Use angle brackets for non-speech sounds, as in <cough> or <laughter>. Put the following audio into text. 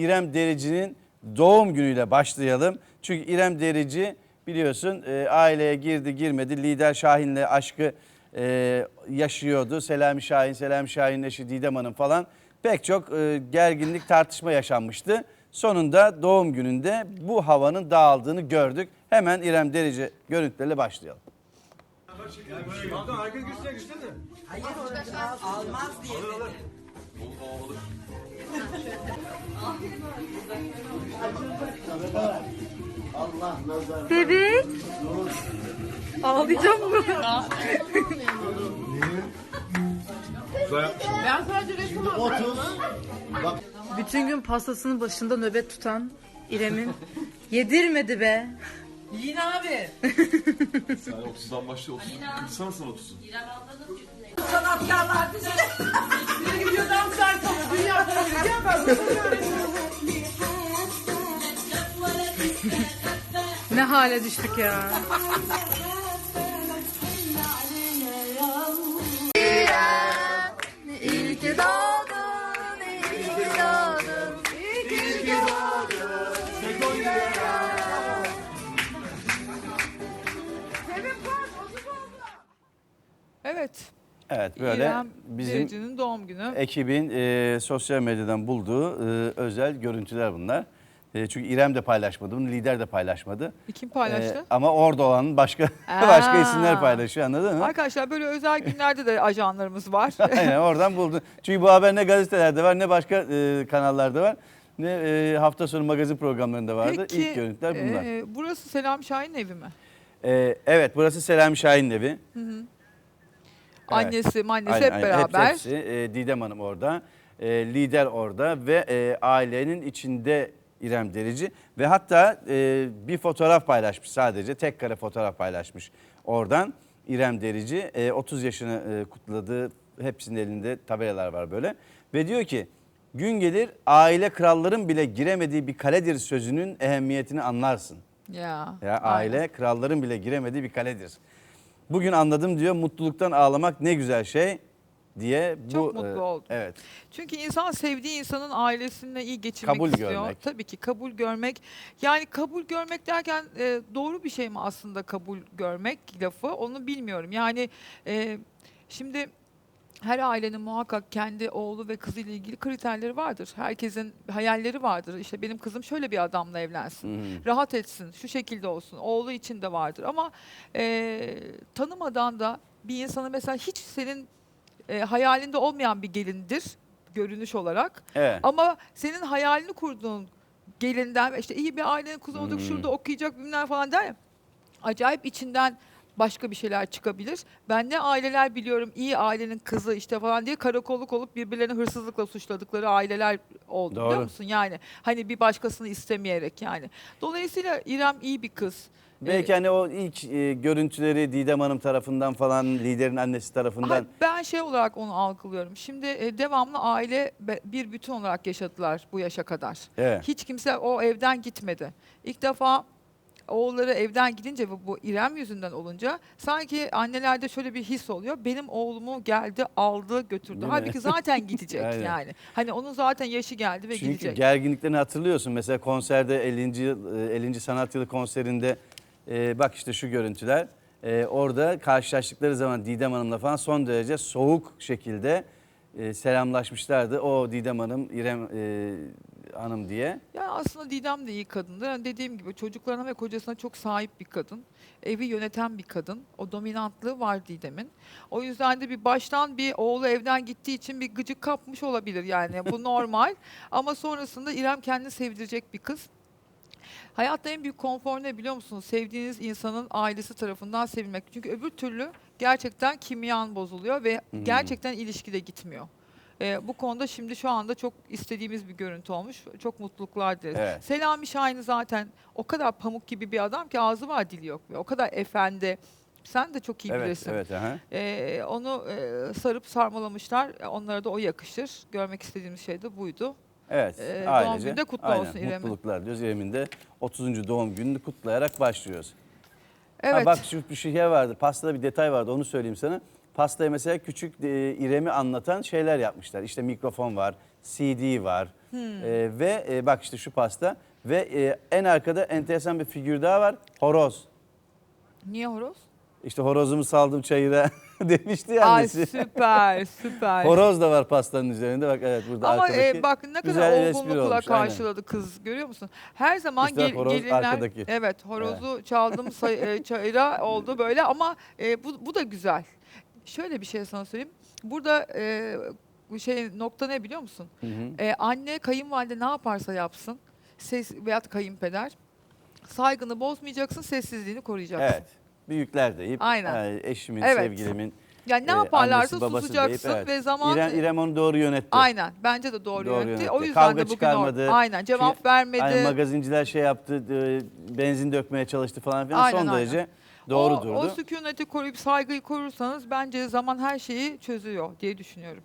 İrem Derici'nin doğum günüyle başlayalım. Çünkü İrem Derici biliyorsun e, aileye girdi girmedi lider Şahin'le aşkı e, yaşıyordu. Selami Şahin, Selami Şahin'in eşi Didem Hanım falan pek çok e, gerginlik tartışma yaşanmıştı. Sonunda doğum gününde bu havanın dağıldığını gördük. Hemen İrem Derici görüntüleriyle başlayalım. Bebek. Ağlayacağım mı? Bütün gün pastasının başında nöbet tutan İrem'in yedirmedi be. Yiyin abi. Sen 30'dan başla 30. Kırsana sen 30'u. Sanatkarlar bize. Hale düştük ya. Evet. Evet böyle İrem bizim Derici'nin doğum günü. ekibin e, sosyal medyadan bulduğu e, özel görüntüler bunlar. E, çünkü İrem de paylaşmadı bunu, lider de paylaşmadı. Kim paylaştı? E, ama orada olan başka Aa. <laughs> başka isimler paylaşıyor anladın mı? Arkadaşlar böyle özel günlerde de ajanlarımız var. <laughs> Aynen oradan buldu. Çünkü bu haber ne gazetelerde var ne başka e, kanallarda var. Ne e, hafta sonu magazin programlarında vardı. Peki İlk görüntüler bunlar. e, burası Selam Şahin evi mi? E, evet burası Selami Şahin'in evi. Annesi, annesi Aynen, hep aynen. beraber. Hepsi, e, Didem Hanım orada. E, lider orada ve e, ailenin içinde İrem Derici. Ve hatta e, bir fotoğraf paylaşmış sadece. Tek kare fotoğraf paylaşmış oradan. İrem Derici e, 30 yaşını e, kutladığı hepsinin elinde tabelalar var böyle. Ve diyor ki gün gelir aile kralların bile giremediği bir kaledir sözünün ehemmiyetini anlarsın. Ya. Ya aynen. aile kralların bile giremediği bir kaledir. Bugün anladım diyor mutluluktan ağlamak ne güzel şey diye bu Çok mutlu oldum. Evet. Çünkü insan sevdiği insanın ailesiyle iyi geçirmek Kabul istiyor. görmek. Tabii ki kabul görmek. Yani kabul görmek derken e, doğru bir şey mi aslında kabul görmek lafı onu bilmiyorum. Yani e, şimdi her ailenin muhakkak kendi oğlu ve kızıyla ilgili kriterleri vardır. Herkesin hayalleri vardır. İşte benim kızım şöyle bir adamla evlensin. Hı. Rahat etsin, şu şekilde olsun. Oğlu için de vardır. Ama e, tanımadan da bir insanı mesela hiç senin e, hayalinde olmayan bir gelindir görünüş olarak. Evet. Ama senin hayalini kurduğun gelinden işte iyi bir ailenin kızı olduk Hmm. şurada okuyacak bilmem falan der ya. Acayip içinden başka bir şeyler çıkabilir. Ben ne aileler biliyorum iyi ailenin kızı işte falan diye karakolluk olup birbirlerini hırsızlıkla suçladıkları aileler oldu biliyor Doğru. musun? Yani hani bir başkasını istemeyerek yani. Dolayısıyla İrem iyi bir kız. Belki hani o ilk e, görüntüleri Didem Hanım tarafından falan liderin annesi tarafından Hayır, ben şey olarak onu algılıyorum. Şimdi e, devamlı aile be- bir bütün olarak yaşadılar bu yaşa kadar. Evet. Hiç kimse o evden gitmedi. İlk defa oğulları evden gidince ve bu İrem yüzünden olunca sanki annelerde şöyle bir his oluyor. Benim oğlumu geldi, aldı, götürdü. Değil mi? Halbuki zaten <laughs> gidecek Aynen. yani. Hani onun zaten yaşı geldi ve çünkü gidecek. gerginliklerini hatırlıyorsun. Mesela konserde 50. yıl e, 50. sanat yılı konserinde e, bak işte şu görüntüler. E, orada karşılaştıkları zaman Didem Hanım'la falan son derece soğuk şekilde e, selamlaşmışlardı. O Didem Hanım, İrem e, Hanım diye. Yani aslında Didem de iyi kadındı. Yani dediğim gibi çocuklarına ve kocasına çok sahip bir kadın. Evi yöneten bir kadın. O dominantlığı var Didem'in. O yüzden de bir baştan bir oğlu evden gittiği için bir gıcık kapmış olabilir yani. Bu <laughs> normal. Ama sonrasında İrem kendini sevdirecek bir kız. Hayatta en büyük konfor ne biliyor musunuz? Sevdiğiniz insanın ailesi tarafından sevilmek. Çünkü öbür türlü gerçekten kimyan bozuluyor ve Hmm. gerçekten ilişki de gitmiyor. Ee, bu konuda şimdi şu anda çok istediğimiz bir görüntü olmuş. Çok mutluluklar dileriz. Evet. Selami Şahin zaten o kadar pamuk gibi bir adam ki ağzı var dili yok. O kadar efendi. Sen de çok iyi Evet, bilirsin. evet. Aha. Ee, onu e, sarıp sarmalamışlar. Onlara da o yakışır. Görmek istediğimiz şey de buydu. Evet. Doğum ailece. günü de kutlu Aynen, olsun İrem'in. Mutluluklar diyoruz. İrem'in de 30. doğum gününü kutlayarak başlıyoruz. Evet. Ha bak şu bir şey vardı. Pastada bir detay vardı. Onu söyleyeyim sana. Pastaya mesela küçük e, İrem'i anlatan şeyler yapmışlar. İşte mikrofon var, CD var. E, ve e, bak işte şu pasta ve e, en arkada enteresan bir figür daha var. Horoz. Niye horoz? İşte horozumu saldım çayıra <laughs> demişti ya Ay annesi. süper süper. Horoz da var pastanın üzerinde. Bak evet burada Ama arkadaki. e, bak ne güzel kadar bir espri olgunlukla olmuş, aynen. karşıladı kız görüyor musun? Her zaman İşte gel, horoz gelinler arkadaki. evet horozu çaldım <laughs> say, e, çayıra oldu böyle ama e, bu, bu da güzel. Şöyle bir şey sana söyleyeyim. Burada e, şey nokta ne biliyor musun? Hı hı. E, anne kayınvalide ne yaparsa yapsın ses veyahut kayınpeder saygını bozmayacaksın sessizliğini koruyacaksın. Evet. Büyükler deyip Aynen. yani eşimin, Evet. sevgilimin Yani ne e, yaparlarsa annesi, babası susacaksın deyip, evet. ve zaman İrem, İrem onu doğru yönetti. Aynen bence de doğru, Doğru yönetti. yönetti. O yüzden Kavga de bugün çıkarmadı. or- aynen cevap Çünkü- vermedi. Hani magazinciler şey yaptı, e, benzin dökmeye çalıştı falan filan. Aynen, Son aynen. derece doğru o, durdu. o sükuneti koruyup saygıyı korursanız bence zaman her şeyi çözüyor diye düşünüyorum.